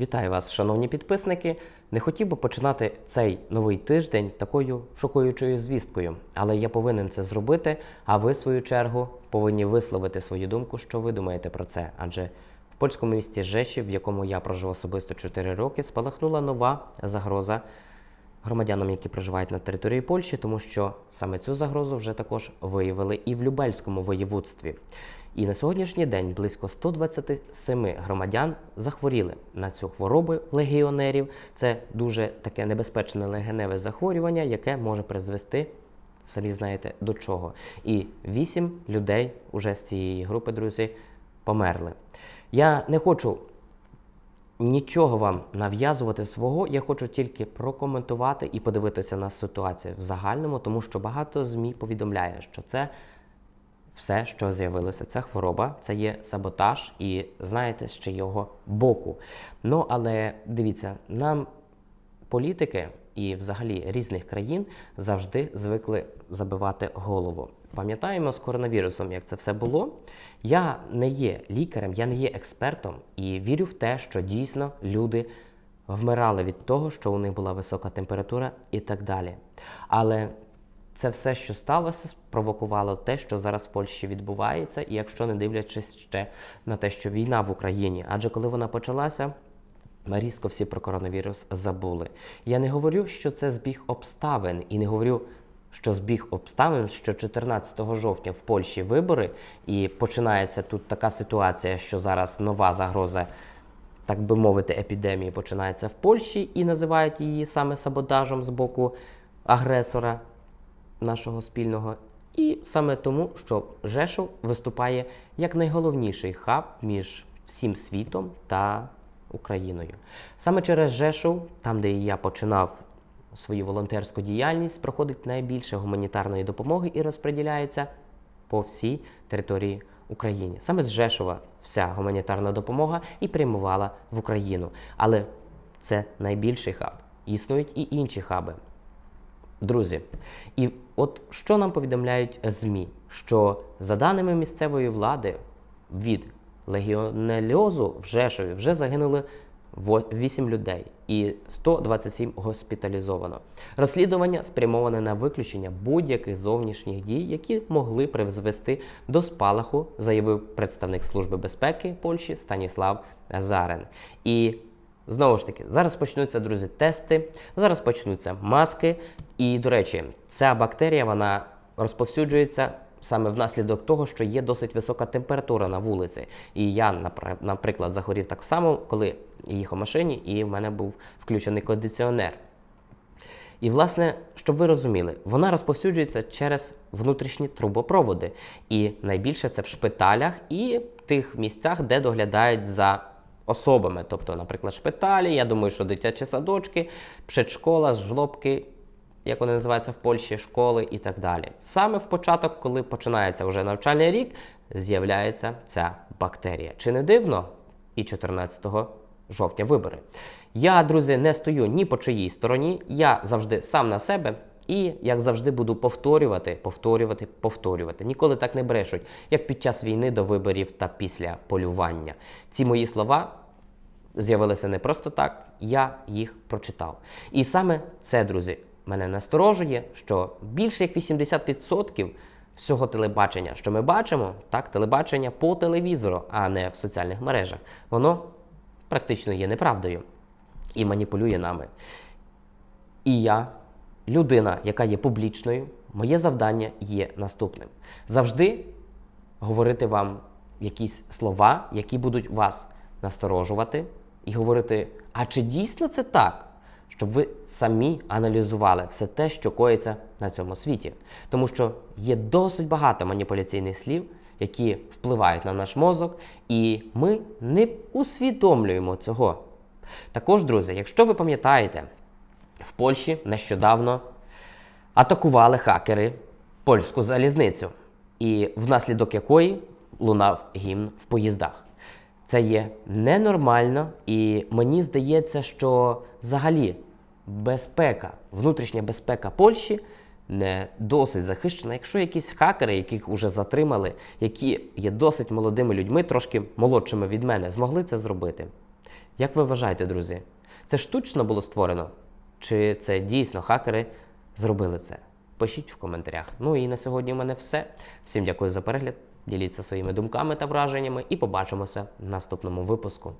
Вітаю вас, шановні підписники. Не хотів би починати цей новий тиждень такою шокуючою звісткою, але я повинен це зробити. А ви, в свою чергу, повинні висловити свою думку, що ви думаєте про це. Адже в польському місті Жешів, в якому я прожив особисто 4 роки, спалахнула нова загроза громадянам, які проживають на території Польщі, тому що саме цю загрозу вже також виявили і в Любельському воєводстві. І на сьогоднішній день близько 127 громадян захворіли на цю хворобу легіонерів. Це дуже таке небезпечне легеневе захворювання, яке може призвести. Самі знаєте до чого. І вісім людей уже з цієї групи, друзі, померли. Я не хочу нічого вам нав'язувати свого. Я хочу тільки прокоментувати і подивитися на ситуацію в загальному, тому що багато ЗМІ повідомляє, що це все, що з'явилося, це хвороба, це є саботаж, і знаєте, ще його боку. Ну але дивіться, нам політики і взагалі різних країн завжди звикли забивати голову. Пам'ятаємо з коронавірусом, як це все було. Я не є лікарем, я не є експертом і вірю в те, що дійсно люди вмирали від того, що у них була висока температура і так далі. Але це все, що сталося, спровокувало те, що зараз в Польщі відбувається, і якщо не дивлячись ще на те, що війна в Україні, адже коли вона почалася. Ми різко всі про коронавірус забули. Я не говорю, що це збіг обставин, і не говорю, що збіг обставин, що 14 жовтня в Польщі вибори, і починається тут така ситуація, що зараз нова загроза, так би мовити, епідемії починається в Польщі і називають її саме саботажем з боку агресора нашого спільного. І саме тому, що Жешов виступає як найголовніший хаб між всім світом та Україною. Саме через Жешов, там, де я починав свою волонтерську діяльність, проходить найбільше гуманітарної допомоги і розподіляється по всій території України. Саме з Жешова вся гуманітарна допомога і прямувала в Україну. Але це найбільший хаб. Існують і інші хаби. Друзі, і от що нам повідомляють ЗМІ? Що за даними місцевої влади від легіонельозу в Жешові вже загинули 8 людей і 127 госпіталізовано. Розслідування спрямоване на виключення будь-яких зовнішніх дій, які могли призвести до спалаху, заявив представник Служби безпеки Польщі Станіслав Зарен. І Знову ж таки, зараз почнуться, друзі, тести, зараз почнуться маски. І, до речі, ця бактерія вона розповсюджується саме внаслідок того, що є досить висока температура на вулиці. І я, наприклад, захворів так само, коли їхав в машині, і в мене був включений кондиціонер. І, власне, щоб ви розуміли, вона розповсюджується через внутрішні трубопроводи. І найбільше це в шпиталях і тих місцях, де доглядають за особами. Тобто, наприклад, шпиталі, я думаю, що дитячі садочки, предшкола, жлобки, як вони називаються в Польщі, школи і так далі. Саме в початок, коли починається вже навчальний рік, з'являється ця бактерія. Чи не дивно? І 14 жовтня вибори. Я, друзі, не стою ні по чиїй стороні. Я завжди сам на себе. І, як завжди, буду повторювати, повторювати, повторювати. Ніколи так не брешуть, як під час війни до виборів та після полювання. Ці мої слова з'явилися не просто так, я їх прочитав. І саме це, друзі, мене насторожує, що більше як 80% всього телебачення, що ми бачимо, так, телебачення по телевізору, а не в соціальних мережах, воно практично є неправдою і маніпулює нами. І я, людина, яка є публічною, моє завдання є наступним: завжди говорити вам якісь слова, які будуть вас насторожувати, і говорити: а чи дійсно це так? Щоб ви самі аналізували все те, що коїться на цьому світі. Тому що є досить багато маніпуляційних слів, які впливають на наш мозок, і ми не усвідомлюємо цього. Також, друзі, якщо ви пам'ятаєте, в Польщі нещодавно атакували хакери польську залізницю, і внаслідок якої лунав гімн в поїздах. Це є ненормально, і мені здається, що взагалі безпека, внутрішня безпека Польщі не досить захищена. Якщо якісь хакери, яких вже затримали, які є досить молодими людьми, трошки молодшими від мене, змогли це зробити. Як ви вважаєте, друзі? Це штучно було створено? Чи це дійсно хакери зробили це? Пишіть в коментарях. Ну і на сьогодні в мене все. Всім дякую за перегляд. Діліться своїми думками та враженнями і побачимося в наступному випуску.